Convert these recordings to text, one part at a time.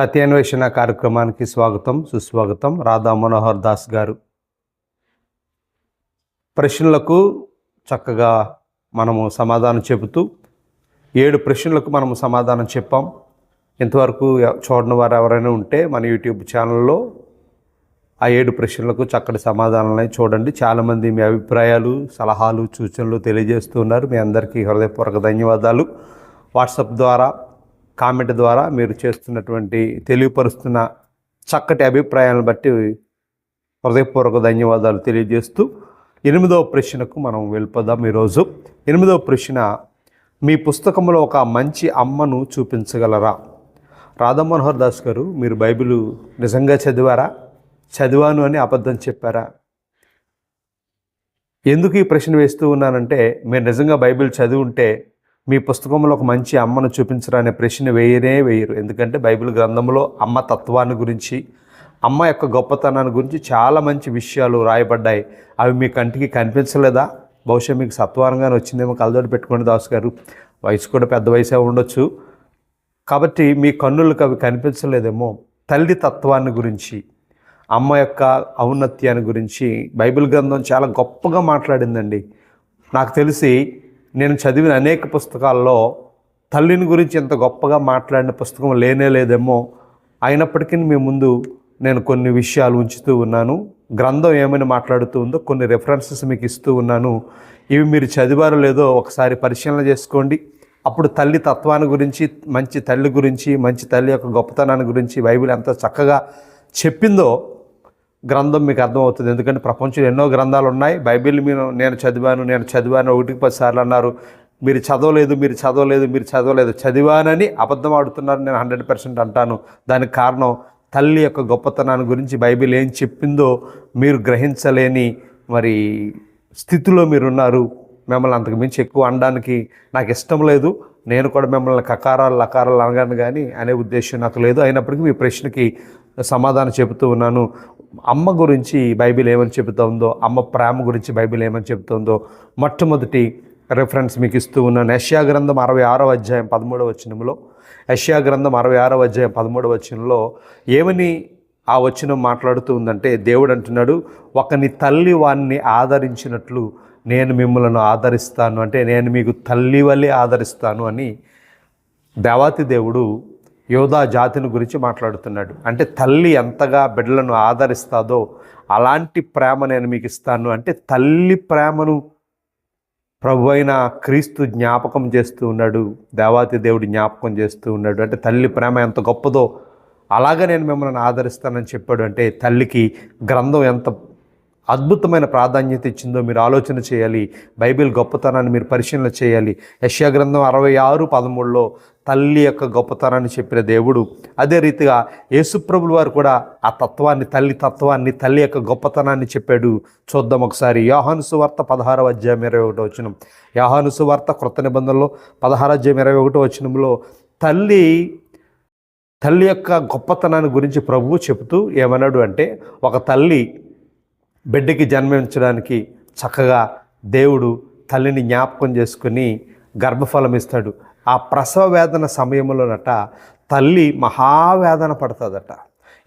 సత్యాన్వేషణ కార్యక్రమానికి స్వాగతం సుస్వాగతం. రాధా మనోహర్ దాస్ గారు. ప్రశ్నలకు చక్కగా మనము సమాధానం చెబుతూ ఏడు ప్రశ్నలకు మనము సమాధానం చెప్పాం. ఇంతవరకు చూడని వారు ఎవరైనా ఉంటే మన యూట్యూబ్ ఛానల్లో ఆ ఏడు ప్రశ్నలకు చక్కటి సమాధానాలని చూడండి. చాలామంది మీ అభిప్రాయాలు సలహాలు సూచనలు తెలియజేస్తున్నారు మీ అందరికీ హృదయపూర్వక ధన్యవాదాలు. వాట్సాప్ ద్వారా కామెంట్ ద్వారా మీరు చేస్తున్నటువంటి తెలియపరుస్తున్న చక్కటి అభిప్రాయాలను బట్టి హృదయపూర్వక ధన్యవాదాలు తెలియజేస్తూ ఎనిమిదవ ప్రశ్నకు మనం వెళ్ళిపోదాం ఈరోజు. ఎనిమిదవ ప్రశ్న మీ పుస్తకంలో ఒక మంచి అమ్మను చూపించగలరా? రాధామనోహర్ దాస్ గారు మీరు బైబిల్ నిజంగా చదివారా? చదివాను అని అబద్ధం చెప్పారా? ఎందుకు ఈ ప్రశ్న వేస్తూ ఉన్నానంటే మీరు నిజంగా బైబిల్ చదివి ఉంటే మీ పుస్తకంలో ఒక మంచి అమ్మను చూపించరా అనే ప్రశ్న వేయనే వేయరు. ఎందుకంటే బైబిల్ గ్రంథంలో అమ్మ తత్వాన్ని గురించి అమ్మ యొక్క గొప్పతనాన్ని గురించి చాలా మంచి విషయాలు రాయబడ్డాయి. అవి మీ కంటికి కనిపించలేదా? బహుశా మీకు సత్వరంగానే వచ్చిందేమో కలదోడు పెట్టుకోండి దాస్ గారు. వయసు కూడా పెద్ద వయసే ఉండొచ్చు. కాబట్టి మీ కన్నులకు అవి కనిపించలేదేమో. తల్లి తత్వాన్ని గురించి అమ్మ యొక్క ఔన్నత్యాన్ని గురించి బైబిల్ గ్రంథం చాలా గొప్పగా మాట్లాడిందండి. నాకు తెలిసి నేను చదివిన అనేక పుస్తకాల్లో తల్లిని గురించి ఇంత గొప్పగా మాట్లాడిన పుస్తకం లేనే లేదేమో అయినప్పటికీ మీ ముందు నేను కొన్ని విషయాలు ఉంచుతూ ఉన్నాను. గ్రంథం ఏమైనా మాట్లాడుతూ ఉందో కొన్ని రెఫరెన్సెస్ మీకు ఇస్తూ ఉన్నాను. ఇవి మీరు చదివారో లేదో ఒకసారి పరిశీలన చేసుకోండి. అప్పుడు తల్లి తత్వాన్ని గురించి మంచి తల్లి గురించి మంచి తల్లి యొక్క గొప్పతనాన్ని గురించి బైబిల్ ఎంత చక్కగా చెప్పిందో గ్రంథం మీకు అర్థమవుతుంది. ఎందుకంటే ప్రపంచంలో ఎన్నో గ్రంథాలు ఉన్నాయి బైబిల్ మీరు నేను చదివాను నేను చదివాను ఒకటికి పది సార్లు అన్నారు. మీరు చదవలేదు మీరు చదవలేదు మీరు చదవలేదు. చదివానని అబద్ధం ఆడుతున్నారు నేను హండ్రెడ్ పర్సెంట్ అంటాను. దానికి కారణం తల్లి యొక్క గొప్పతనాన్ని గురించి బైబిల్ ఏం చెప్పిందో మీరు గ్రహించలేని మరి స్థితిలో మీరున్నారు. మిమ్మల్ని అంతకు మించి ఎక్కువ అనడానికి నాకు ఇష్టం లేదు. నేను కూడా మిమ్మల్ని కకారాలు లకారాలు అనగాను కానీ అనే ఉద్దేశం నాకు లేదు. అయినప్పటికీ మీ ప్రశ్నకి సమాధానం చెబుతూ ఉన్నాను. అమ్మ గురించి బైబిల్ ఏమని చెబుతుందో అమ్మ ప్రేమ గురించి బైబిల్ ఏమని చెబుతుందో మొట్టమొదటి రెఫరెన్స్ మీకు ఇస్తూ ఉన్నాను. యష్యా గ్రంథం అరవై ఆరో అధ్యాయం పదమూడవ వచనంలో యష్యా గ్రంథం అరవై ఆరో అధ్యాయం పదమూడవ వచనంలో ఏమని ఆ వచనం మాట్లాడుతూ ఉందంటే దేవుడు అంటున్నాడు ఒకని తల్లి వాణ్ణి ఆదరించినట్లు నేను మిమ్మల్ని ఆదరిస్తాను. అంటే నేను మీకు తల్లి వల్లే ఆదరిస్తాను అని దేవాతి దేవుడు యోధా జాతిని గురించి మాట్లాడుతున్నాడు. అంటే తల్లి ఎంతగా బిడ్డలను ఆదరిస్తాదో అలాంటి ప్రేమ నేను మీకు ఇస్తాను అంటే తల్లి ప్రేమను ప్రభు అయిన క్రీస్తు జ్ఞాపకం చేస్తూ ఉన్నాడు. దేవాతి దేవుడి జ్ఞాపకం చేస్తూ ఉన్నాడు. అంటే తల్లి ప్రేమ ఎంత గొప్పదో అలాగే నేను మిమ్మల్ని ఆదరిస్తానని చెప్పాడు. అంటే తల్లికి గ్రంథం ఎంత అద్భుతమైన ప్రాధాన్యత ఇచ్చిందో మీరు ఆలోచన చేయాలి. బైబిల్ గొప్పతనాన్ని మీరు పరిశీలన చేయాలి. యష్యా గ్రంథం అరవై ఆరు పదమూడులో తల్లి యొక్క గొప్పతనాన్ని చెప్పిన దేవుడు. అదే రీతిగా యేసుప్రభులు వారు కూడా ఆ తత్వాన్ని తల్లి తత్వాన్ని తల్లి యొక్క గొప్పతనాన్ని చెప్పాడు. చూద్దాం ఒకసారి. యోహాను సువార్త పదహారవ అధ్యాయం ఇరవై ఒకటో వచనం. యోహాను సువార్త క్రొత్త నిబంధనలో పదహారు అధ్యాయం ఇరవై ఒకటో వచనంలో తల్లి తల్లి యొక్క గొప్పతనాన్ని గురించి ప్రభువు చెబుతూ ఏమన్నాడు అంటే ఒక తల్లి బిడ్డకి జన్మించడానికి చక్కగా దేవుడు తల్లిని జ్ఞాపకం చేసుకుని గర్భఫలం ఇస్తాడు ఆ ప్రసవ వేదన సమయంలోనట తల్లి మహావేదన పడుతుందట.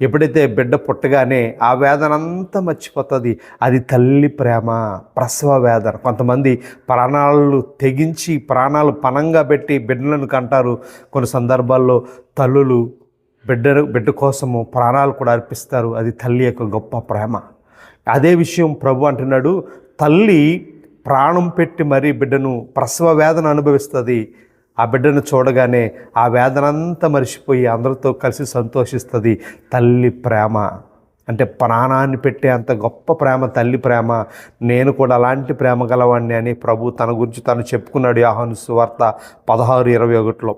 ఎప్పుడైతే బిడ్డ పుట్టగానే ఆ వేదన అంతా మర్చిపోతుంది అది తల్లి ప్రేమ ప్రసవ వేదన. కొంతమంది ప్రాణాలు తెగించి ప్రాణాలు పనంగా పెట్టి బిడ్డలను కంటారు. కొన్ని సందర్భాల్లో తల్లులు బిడ్డ బిడ్డ కోసము ప్రాణాలు కూడా అర్పిస్తారు. అది తల్లి యొక్క గొప్ప ప్రేమ. అదే విషయం ప్రభు అంటున్నాడు. తల్లి ప్రాణం పెట్టి మరీ బిడ్డను ప్రసవ వేదన అనుభవిస్తుంది. ఆ బిడ్డను చూడగానే ఆ వేదన అంతా మరిచిపోయి అందరితో కలిసి సంతోషిస్తుంది తల్లి ప్రేమ. అంటే ప్రాణాన్ని పెట్టే అంత గొప్ప ప్రేమ తల్లి ప్రేమ. నేను కూడా అలాంటి ప్రేమ గలవాడిని అని ప్రభు తన గురించి తను చెప్పుకున్నాడు యాహాను సువార్త పదహారు ఇరవై ఒకటిలో.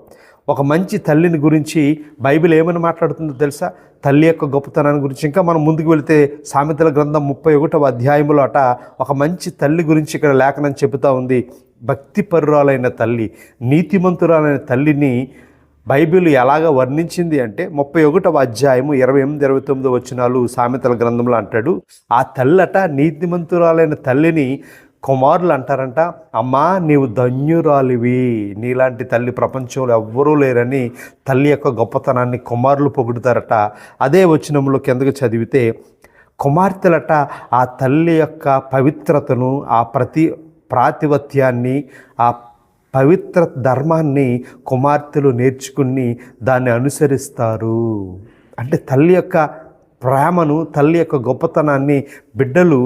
ఒక మంచి తల్లిని గురించి బైబిల్ ఏమని మాట్లాడుతుందో తెలుసా? తల్లి యొక్క గొప్పతనాన్ని గురించి. ఇంకా మనం ముందుకు వెళితే సామెతల గ్రంథం ముప్పై ఒకటవ అధ్యాయంలో అట ఒక మంచి తల్లి గురించి ఇక్కడ లేఖనం చెబుతా ఉంది. భక్తి పరురాలైన తల్లి నీతిమంతురాలైన తల్లిని బైబిల్ ఎలాగ వర్ణించింది అంటే ముప్పై ఒకటవ అధ్యాయము ఇరవై ఎనిమిది ఇరవై తొమ్మిది వచ్చినాలు సామెతల గ్రంథంలో అంటాడు. ఆ తల్లట నీతిమంతురాలైన తల్లిని కుమారులు అంటారంట అమ్మా నీవు ధన్యురాలివి. నీలాంటి తల్లి ప్రపంచంలో ఎవ్వరూ లేరని తల్లి యొక్క గొప్పతనాన్ని కుమారులు పొగుడుతారట. అదే వచనంలో కిందకి చదివితే కుమార్తెలట ఆ తల్లి యొక్క పవిత్రతను ఆ ప్రతి ప్రాతిపత్యాన్ని ఆ పవిత్ర ధర్మాన్ని కుమార్తెలు నేర్చుకుని దాన్ని అనుసరిస్తారు. అంటే తల్లి యొక్క ప్రేమను తల్లి యొక్క గొప్పతనాన్ని బిడ్డలు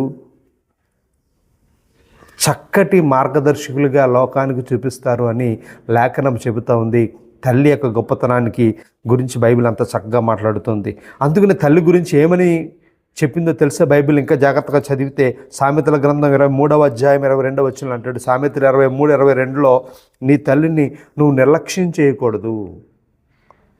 చక్కటి మార్గదర్శకులుగా లోకానికి చూపిస్తారు అని లేఖనం చెబుతూ ఉంది. తల్లి యొక్క గొప్పతనానికి గురించి బైబిల్ అంత చక్కగా మాట్లాడుతుంది. అందుకని తల్లి గురించి ఏమని చెప్పిందో తెలుసా? బైబిల్ ఇంకా జాగ్రత్తగా చదివితే సామెతల గ్రంథం ఇరవై మూడవ అధ్యాయం ఇరవై రెండవ వచ్చిన అంటాడు సామెతలు ఇరవై మూడు ఇరవై రెండులో నీ తల్లిని నువ్వు నిర్లక్ష్యం చేయకూడదు.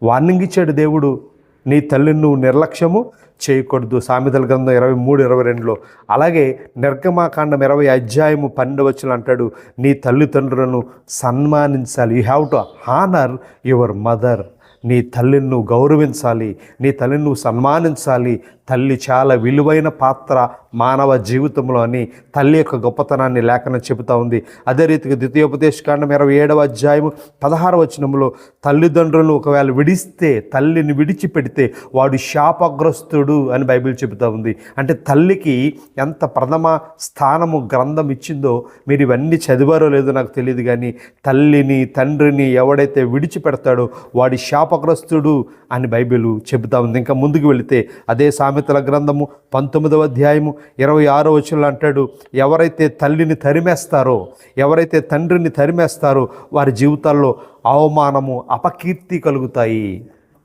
వార్నింగ్ ఇచ్చాడు దేవుడు. నీ తల్లిని నువ్వు నిర్లక్ష్యము చేయకూడదు. సామెతల గ్రంథం ఇరవై మూడు ఇరవై రెండులో. అలాగే నిర్గమాకాండం ఇరవై అధ్యాయము పన్నెండు వచ్చిన అంటాడు నీ తల్లిదండ్రులను సన్మానించాలి. You have to honour your mother నీ తల్లిని నువ్వు గౌరవించాలి. నీ తల్లిని నువ్వు సన్మానించాలి. తల్లి చాలా విలువైన పాత్ర మానవ జీవితంలో అని తల్లి యొక్క గొప్పతనాన్ని లేఖనం చెబుతా ఉంది. అదే రీతిగా ద్వితీయోపదేశకాండం ఇరవై ఏడవ అధ్యాయము పదహార వచనంలో తల్లిదండ్రులను ఒకవేళ విడిస్తే తల్లిని విడిచిపెడితే వాడు శాపగ్రస్తుడు అని బైబిల్ చెబుతా ఉంది. అంటే తల్లికి ఎంత ప్రథమ స్థానము గ్రంథం ఇచ్చిందో మీరు ఇవన్నీ చదివారో లేదో నాకు తెలియదు కానీ తల్లిని తండ్రిని ఎవడైతే విడిచిపెడతాడో వాడి శాపగ్రస్తుడు అని బైబిల్ చెబుతా ఉంది. ఇంకా ముందుకు వెళితే అదే సామెతల గ్రంథము పంతొమ్మిదవ అధ్యాయము ఇరవై ఆరో వచనంలో అంటాడు ఎవరైతే తల్లిని తరిమేస్తారో ఎవరైతే తండ్రిని తరిమేస్తారో వారి జీవితాల్లో అవమానము అపకీర్తి కలుగుతాయి.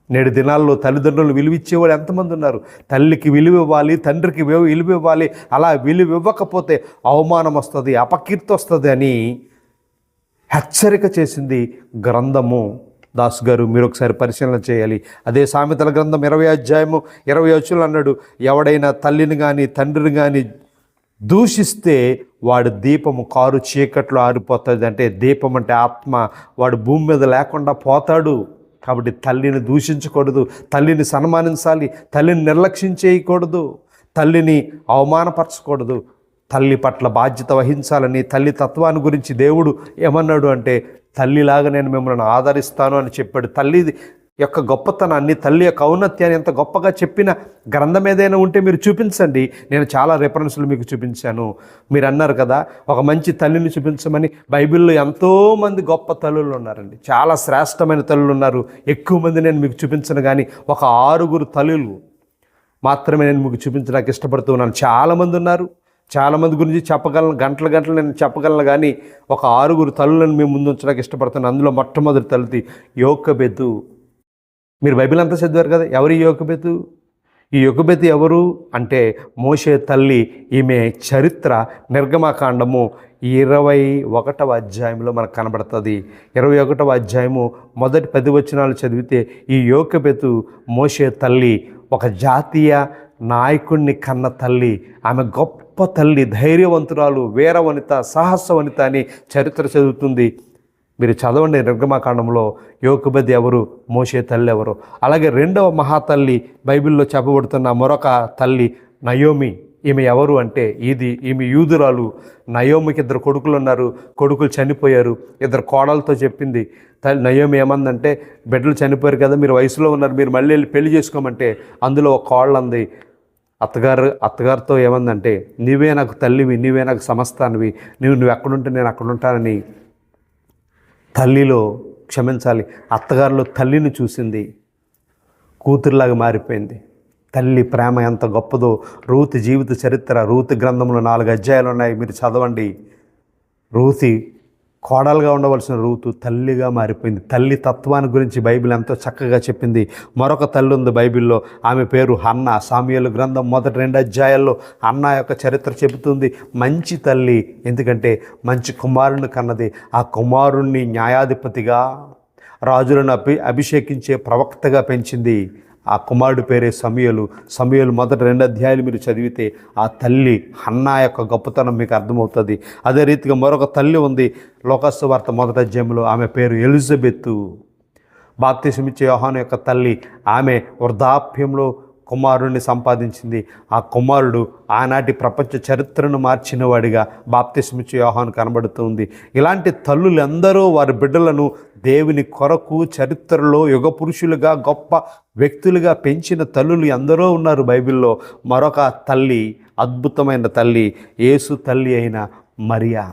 నేడు దినాల్లో తల్లిదండ్రులు విలువ వాళ్ళు ఎంతమంది ఉన్నారు? తల్లికి విలువ ఇవ్వాలి తండ్రికి విలువ ఇవ్వాలి అలా విలువ ఇవ్వకపోతే అవమానం వస్తుంది అపకీర్తి వస్తుంది అని హెచ్చరిక చేసింది గ్రంథము. దాస్ గారు మీరు ఒకసారి పరిశీలన చేయాలి. అదే సామెతల గ్రంథం ఇరవై అధ్యాయము ఇరవై వచ్చులు అన్నాడు ఎవడైనా తల్లిని కానీ తండ్రిని కానీ దూషిస్తే వాడు దీపము కారు చీకట్లో ఆరిపోతుంది అంటే దీపం అంటే ఆత్మ. వాడు భూమి మీద లేకుండా పోతాడు. కాబట్టి తల్లిని దూషించకూడదు. తల్లిని సన్మానించాలి. తల్లిని నిర్లక్ష్యం చేయకూడదు. తల్లిని అవమానపరచకూడదు. తల్లి పట్ల బాధ్యత వహించాలని తల్లి తత్వాన్ని గురించి దేవుడు ఏమన్నాడు అంటే తల్లిలాగా నేను మిమ్మల్ని ఆదరిస్తాను అని చెప్పాడు. తల్లి యొక్క గొప్పతనాన్ని తల్లి యొక్క ఔన్నత్యాన్ని ఎంత గొప్పగా చెప్పిన గ్రంథం ఏదైనా ఉంటే మీరు చూపించండి. నేను చాలా రెఫరెన్స్లు మీకు చూపించాను. మీరు అన్నారు కదా ఒక మంచి తల్లిని చూపించమని బైబిల్లో ఎంతోమంది గొప్ప తల్లులు ఉన్నారండి. చాలా శ్రేష్టమైన తల్లులు ఉన్నారు. ఎక్కువ మంది నేను మీకు చూపించను కానీ ఒక ఆరుగురు తల్లులు మాత్రమే నేను మీకు చూపించడానికి ఇష్టపడుతున్నాను చాలామంది ఉన్నారు. చాలామంది గురించి చెప్పగలను గంటల గంటలు నేను చెప్పగలను కానీ ఒక ఆరుగురు తల్లులను మేము ముందు ఉంచడానికి ఇష్టపడుతున్నాను. అందులో మొట్టమొదటి తల్లిది యోకబెతు. మీరు బైబిల్ అంతా చదివారు కదా? ఎవరు యోకబెతు? ఈ యుగబెతి ఎవరు? అంటే మోషే తల్లి ఈమె చరిత్ర నిర్గమకాండము ఇరవై ఒకటవ అధ్యాయంలో మనకు కనబడుతుంది. ఇరవై ఒకటవ అధ్యాయము మొదటి పది వచనాలు చదివితే ఈ యోకబెతు మోషే తల్లి ఒక జాతీయ నాయకుడిని కన్న తల్లి. ఆమె గొప్ప తల్లి ధైర్యవంతురాలు వీరవనిత సాహసవనిత అని చరిత్ర చదువుతుంది మీరు చదవండి నిర్గమాకాండంలో యోకబది ఎవరు మోసే తల్లి ఎవరు. అలాగే రెండవ మహాతల్లి బైబిల్లో చెప్పబడుతున్న మరొక తల్లి నయోమి. ఈమె ఎవరు అంటే ఇది ఈమె యూదురాలు. నయోమికి ఇద్దరు కొడుకులు ఉన్నారు. కొడుకులు చనిపోయారు. ఇద్దరు కోడలతో చెప్పింది. తల్లి నయోమి ఏమందంటే బిడ్డలు చనిపోయారు కదా మీరు వయసులో ఉన్నారు మీరు మళ్ళీ వెళ్ళి పెళ్ళి చేసుకోమంటే అందులో ఒక కోళ్ళ ఉంది అత్తగారు అత్తగారితో ఏమందంటే నీవే నాకు తల్లివి నీవే నాకు సమస్తానివి నువ్వు నువ్వు ఎక్కడుంటే నేను అక్కడ ఉంటానని తల్లిలో క్షమించాలి. అత్తగారిలో తల్లిని చూసింది. కూతురులాగా మారిపోయింది. తల్లి ప్రేమ ఎంత గొప్పదో రూతి జీవిత చరిత్ర రూతి గ్రంథంలో నాలుగు అధ్యాయాలు ఉన్నాయి మీరు చదవండి. రూతి కోడలుగా ఉండవలసిన రూతు తల్లిగా మారిపోయింది. తల్లి తత్వాన్ని గురించి బైబిల్ ఎంతో చక్కగా చెప్పింది. మరొక తల్లి ఉంది బైబిల్లో. ఆమె పేరు అన్న సామ్యుల గ్రంథం మొదటి రెండు అధ్యాయాల్లో అన్న యొక్క చరిత్ర చెబుతుంది. మంచి తల్లి ఎందుకంటే మంచి కుమారుని కన్నది. ఆ కుమారుణ్ణి న్యాయాధిపతిగా రాజులను అభి అభిషేకించే ప్రవక్తగా పెంచింది. ఆ కుమారుడు పేరే సమయలు. సమయలు మొదటి రెండు అధ్యాయులు మీరు చదివితే ఆ తల్లి హన్నా యొక్క గొప్పతనం మీకు అర్థమవుతుంది. అదే రీతిగా మరొక తల్లి ఉంది. లోకస్సు వార్త మొదటి అధ్యాయంలో ఆమె పేరు ఎలిజబెత్తు బాప్తిసమిచ్చే యోహాను యొక్క తల్లి ఆమె వృద్ధాప్యంలో కుమారుణ్ణి సంపాదించింది. ఆ కుమారుడు ఆనాటి ప్రపంచ చరిత్రను మార్చినవాడిగా బాప్తిస్మిచ్చు యోహాను కనబడుతుంది. ఇలాంటి తల్లులందరూ ఎందరో వారి బిడ్డలను దేవుని కొరకు చరిత్రలో యుగ పురుషులుగా గొప్ప వ్యక్తులుగా పెంచిన తల్లులు ఎందరో ఉన్నారు బైబిల్లో. మరొక తల్లి అద్భుతమైన తల్లి యేసు తల్లి అయిన మరియా.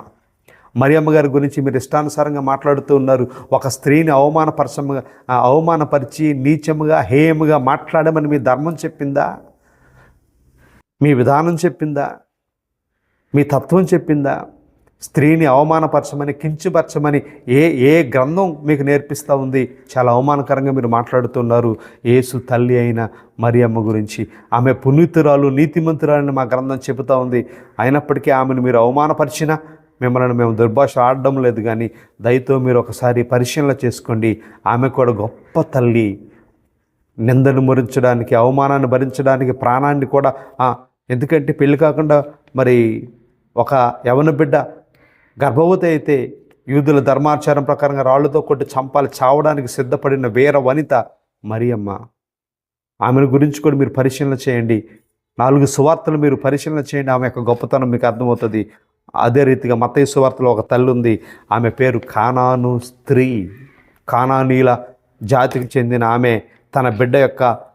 మరియమ్మ గారి గురించి మీరు ఇష్టానుసారంగా మాట్లాడుతూ ఉన్నారు. ఒక స్త్రీని అవమానపరచముగా అవమానపరిచి నీచముగా హేయముగా మాట్లాడమని మీ ధర్మం చెప్పిందా? మీ విధానం చెప్పిందా? మీ తత్వం చెప్పిందా? స్త్రీని అవమానపరచమని కించపరచమని ఏ ఏ గ్రంథం మీకు నేర్పిస్తూ ఉంది? చాలా అవమానకరంగా మీరు మాట్లాడుతున్నారు ఏసు తల్లి అయిన మరియమ్మ గురించి. ఆమె పునీతురాలు నీతిమంతురాలని మా గ్రంథం చెబుతూ ఉంది. అయినప్పటికీ ఆమెను మీరు అవమానపరిచినా మిమ్మల్ని మేము దుర్భాష ఆడడం లేదు కానీ దయతో మీరు ఒకసారి పరిశీలన చేసుకోండి. ఆమె కూడా గొప్ప తల్లి. నిందను మురించడానికి అవమానాన్ని భరించడానికి ప్రాణాన్ని కూడా ఎందుకంటే పెళ్ళి కాకుండా మరి ఒక యవన బిడ్డ గర్భవతి అయితే యూదుల ధర్మాచారం ప్రకారంగా రాళ్ళతో కొట్టి చంపాలి చావడానికి సిద్ధపడిన వీర వనిత మరియమ్మ. ఆమెను గురించి కూడా మీరు పరిశీలన చేయండి. నాలుగు సువార్తలు మీరు పరిశీలన చేయండి. ఆమె యొక్క గొప్పతనం మీకు అర్థమవుతుంది. అదే రీతిగా మతేశ్వ వార్తలో ఒక తల్లి ఉంది. ఆమె పేరు కానాను స్త్రీ. కానానీల జాతికి చెందిన ఆమె తన బిడ్డ యొక్క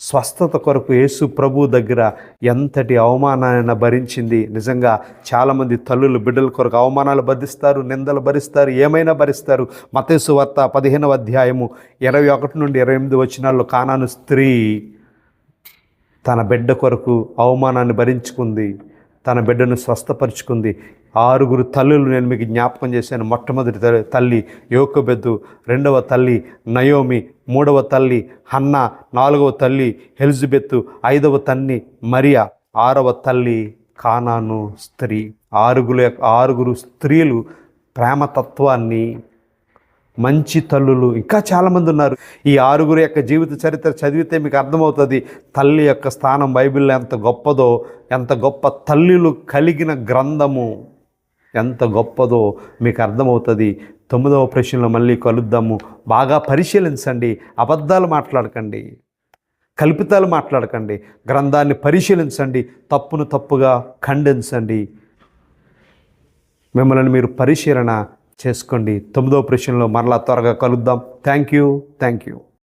స్వస్థత కొరకు యేసు ప్రభు దగ్గర ఎంతటి అవమానాన్ని భరించింది. నిజంగా చాలామంది తల్లులు బిడ్డల కొరకు అవమానాలు భరిస్తారు నిందలు భరిస్తారు ఏమైనా భరిస్తారు. మతేసు వార్త పదిహేనవ అధ్యాయము ఇరవై ఒకటి నుండి ఇరవై ఎనిమిది వచ్చినాల్లో కానాను స్త్రీ తన బిడ్డ కొరకు అవమానాన్ని భరించుకుంది. తన బిడ్డను స్వస్థపరుచుకుంది. ఆరుగురు తల్లులు నేను మీకు జ్ఞాపకం చేశాను. మొట్టమొదటి తల్లి- తల్లి యోకబెద్దు రెండవ తల్లి నయోమి మూడవ తల్లి హన్న నాలుగవ తల్లి హెల్జబెత్తు ఐదవ తల్లి మరియా ఆరవ తల్లి కానాను స్త్రీ. ఆరుగురు ఆరుగురు స్త్రీలు ప్రేమతత్వాన్ని మంచి తల్లులు. ఇంకా చాలామంది ఉన్నారు. ఈ ఆరుగురు యొక్క జీవిత చరిత్ర చదివితే మీకు అర్థమవుతుంది తల్లి యొక్క స్థానం బైబిల్లో ఎంత గొప్పదో ఎంత గొప్ప తల్లులు కలిగిన గ్రంథము ఎంత గొప్పదో మీకు అర్థమవుతుంది. తొమ్మిదవ ప్రశ్నలో మళ్ళీ కలుద్దాము. బాగా పరిశీలించండి. అబద్ధాలు మాట్లాడకండి. కల్పితాలు మాట్లాడకండి. గ్రంథాన్ని పరిశీలించండి. తప్పును తప్పుగా ఖండించండి. మిమ్మల్ని మీరు పరిశీలన చేసుకోండి. తొమ్మిదో ప్రశ్నలో మరలా త్వరగా కలుద్దాం. Thank you thank you